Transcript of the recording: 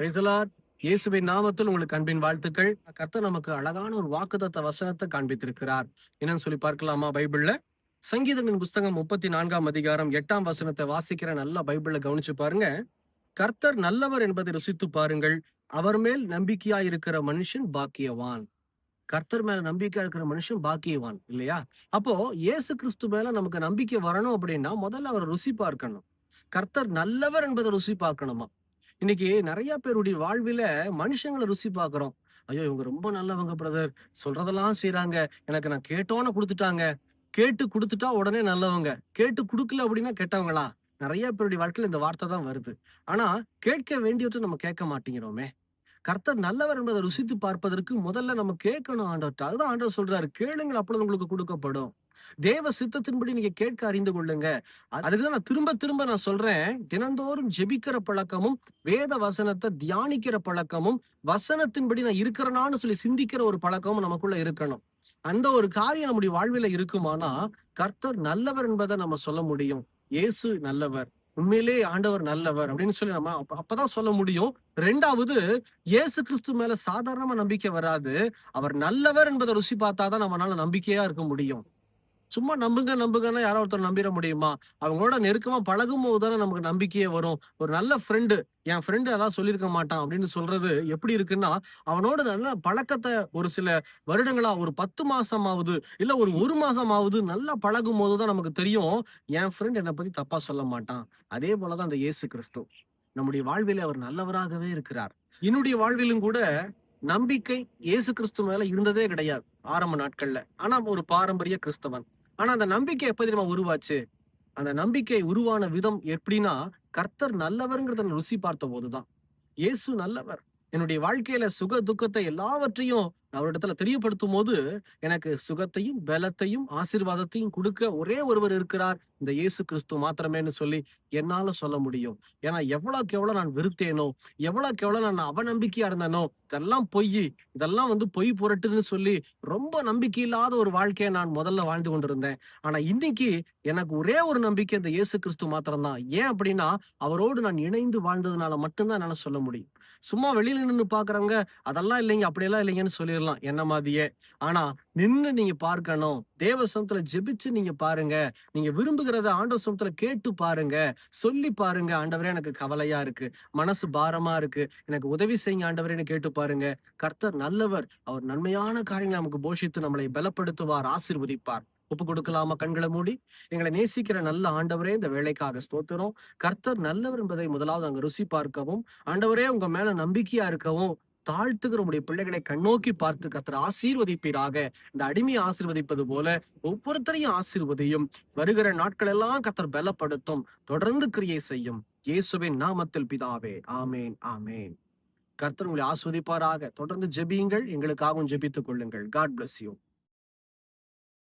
Praise the Lord இயேசுவின் நாமத்தில் உங்களுக்கு அன்பின் வாழ்த்துக்கள். கர்த்தர் நமக்கு அழகான ஒரு வாக்குதத்த வசனத்தை காண்பித்திருக்கிறார். என்னன்னு சொல்லி பார்க்கலாமா? பைபிள்ல? சங்கீதங்களின் புஸ்தகம் முப்பத்தி நான்காம் அதிகாரம் எட்டாம் வசனத்தை வாசிக்கிற நல்ல பைபிள்ல கவனிச்சு பாருங்க. கர்த்தர் நல்லவர் என்பதை ருசித்து பாருங்கள். அவர் மேல் நம்பிக்கையா இருக்கிற மனுஷன் பாக்கியவான். கர்த்தர் மேல நம்பிக்கையா இருக்கிற மனுஷன் பாக்கியவான் இல்லையா? அப்போ இயேசு கிறிஸ்து மேல நமக்கு நம்பிக்கை வரணும் அப்படின்னா முதல்ல அவரை ருசி பார்க்கணும். கர்த்தர் நல்லவர் என்பதை ருசி பார்க்கணுமா? இன்னைக்கு நிறைய பேருடைய வாழ்வில மனுஷங்களை ருசி பார்க்குறோம். ஐயோ இவங்க ரொம்ப நல்லவங்க பிரதர் சொல்றதெல்லாம் செய்கிறாங்க எனக்கு நான் கேட்டோன்னு கொடுத்துட்டாங்க. கேட்டு கொடுத்துட்டா உடனே நல்லவங்க. கேட்டு கொடுக்கல அப்படின்னா கெட்டவங்களா? நிறைய பேருடைய வாழ்க்கையில இந்த வார்த்தை தான் வருது. ஆனா கேட்க வேண்டியவற்றை நம்ம கேட்க மாட்டேங்கிறோமே. கர்த்தர் நல்லவர் என்பதை ருசித்து பார்ப்பதற்கு முதல்ல நம்ம கேட்கணும் ஆண்டவர்கிட்ட அதுதான் ஆண்டவர் சொல்றாரு. கேளுங்கள் அப்பொழுது உங்களுக்கு கொடுக்கப்படும். தேவ சித்தத்தின்படி நீங்க கேட்க அறிந்து கொள்ளுங்க. அதுக்குதான் நான் திரும்ப திரும்ப நான் சொல்றேன். தினந்தோறும் ஜெபிக்கிற பழக்கமும் வேத வசனத்தை தியானிக்கிற பழக்கமும் வசனத்தின்படி நான் இருக்கிறனான்னு சொல்லி சிந்திக்கிற ஒரு பழக்கமும் நமக்குள்ள இருக்கணும். அந்த ஒரு காரியம் நம்முடைய வாழ்வில இருக்குமானா கர்த்தர் நல்லவர் என்பதை நம்ம சொல்ல முடியும். இயேசு நல்லவர் உண்மையிலே ஆண்டவர் நல்லவர் அப்படின்னு சொல்லி நம்ம அப்பதான் சொல்ல முடியும். ரெண்டாவது இயேசு கிறிஸ்து மேல சாதாரணமா நம்பிக்கை வராது. அவர் நல்லவர் என்பதை ருசி பார்த்தாதான் நம்மளால நம்பிக்கையா இருக்க முடியும். சும்மா நம்புங்க நம்புங்கன்னா யாரோ ஒருத்தர் நம்பிட முடியுமா? அவங்களோட நெருக்கமா பழகும் போது தானே நமக்கு நம்பிக்கையே வரும். ஒரு நல்ல ஃப்ரெண்டு என் ஃப்ரெண்டு அதான் சொல்லியிருக்க மாட்டான் அப்படின்னு சொல்றது எப்படி இருக்குன்னா அவனோட நல்ல பழக்கத்தை ஒரு சில வருடங்களா ஒரு பத்து மாசமாவது இல்ல ஒரு ஒரு மாசமாவது நல்லா பழகும் போதுதான் நமக்கு தெரியும் என் ஃப்ரெண்ட் என்னை பத்தி தப்பா சொல்ல மாட்டான். அதே போலதான் அந்த இயேசு கிறிஸ்து. நம்முடைய வாழ்வில் அவர் நல்லவராகவே இருக்கிறார். என்னுடைய வாழ்விலும் கூட நம்பிக்கை இயேசு கிறிஸ்து மேல இருந்ததே கிடையாது ஆரம்ப நாட்கள்ல. ஆனா ஒரு பாரம்பரிய கிறிஸ்தவன். ஆனா அந்த நம்பிக்கை எப்ப தெரியுமா உருவாச்சு? அந்த நம்பிக்கை உருவான விதம் எப்படின்னா கர்த்தர் நல்லவர்ங்கிறத ருசி பார்த்த போதுதான். இயேசு நல்லவர். என்னுடைய வாழ்க்கையில சுக துக்கத்தை எல்லாவற்றையும் அவரிடத்துல தெரியப்படுத்தும் போது எனக்கு சுகத்தையும் பலத்தையும் ஆசீர்வாதத்தையும் கொடுக்க ஒரே ஒருவர் இருக்கிறார். இந்த இயேசு கிறிஸ்து மாத்திரமேன்னு சொல்லி என்னால சொல்ல முடியும். ஏன்னா எவ்வளவுக்கு எவ்வளவு நான் வெறுத்தேனோ எவ்வளவுக்கு எவ்வளவு நான் அவநம்பிக்கையா இருந்தேனோ இதெல்லாம் பொய் இதெல்லாம் வந்து பொய் புரட்டுன்னு சொல்லி ரொம்ப நம்பிக்கை இல்லாத ஒரு வாழ்க்கையை நான் முதல்ல வாழ்ந்து கொண்டிருந்தேன். ஆனா இன்னைக்கு எனக்கு ஒரே ஒரு நம்பிக்கை இந்த இயேசு கிறிஸ்து மாத்திரம்தான். ஏன் அப்படின்னா அவரோடு நான் இணைந்து வாழ்ந்ததுனால மட்டும்தான் என்னால சொல்ல முடியும். சும்மா வெளியில நின்னு பாக்குறவங்க அதெல்லாம் இல்லைங்க அப்படியெல்லாம் இல்லைங்கன்னு சொல்லிடலாம் என்ன மாதிரியே? ஆனா நின்னு நீங்க பார்க்கணும். தேவ சமத்துல ஜெபிச்சு நீங்க பாருங்க. நீங்க விரும்புகிறத ஆண்டவர் சமத்துல கேட்டு பாருங்க. சொல்லி பாருங்க. ஆண்டவரே எனக்கு கவலையா இருக்கு. மனசு பாரமா இருக்கு. எனக்கு உதவி செய்யுங்க ஆண்டவரேன்னு கேட்டு பாருங்க. கர்த்தர் நல்லவர். அவர் நன்மையான காரியங்களை நமக்கு போஷித்து நம்மளை பலப்படுத்துவார் ஆசிர்வதிப்பார். ஒப்பு கொடுக்கலாமா? கண்களை மூடி. எங்களை நேசிக்கிற நல்ல ஆண்டவரே இந்த வேலைக்காக ஸ்தோத்திரம். கர்த்தர் நல்லவர் என்பதை முதலாவது அங்க ருசி பார்க்கவும் ஆண்டவரே உங்க மேல நம்பிக்கையா இருக்கவும் தாழ்த்துகிற உடைய பிள்ளைகளை கண்ணோக்கி பார்த்து கர்த்தர் ஆசீர்வதிப்பீராக. இந்த அடிமையை ஆசீர்வதிப்பது போல ஒவ்வொருத்தரையும் ஆசீர்வதியும். வருகிற நாட்கள் எல்லாம் கர்த்தர் பலப்படுத்தும். தொடர்ந்து கிரியை செய்யும். இயேசுவின் நாமத்தில் பிதாவே. ஆமேன் ஆமேன். கர்த்தர் உங்களை ஆஸ்வதிப்பாராக. தொடர்ந்து ஜெபியுங்கள். எங்களுக்காகவும் ஜெபித்துக் கொள்ளுங்கள். God bless you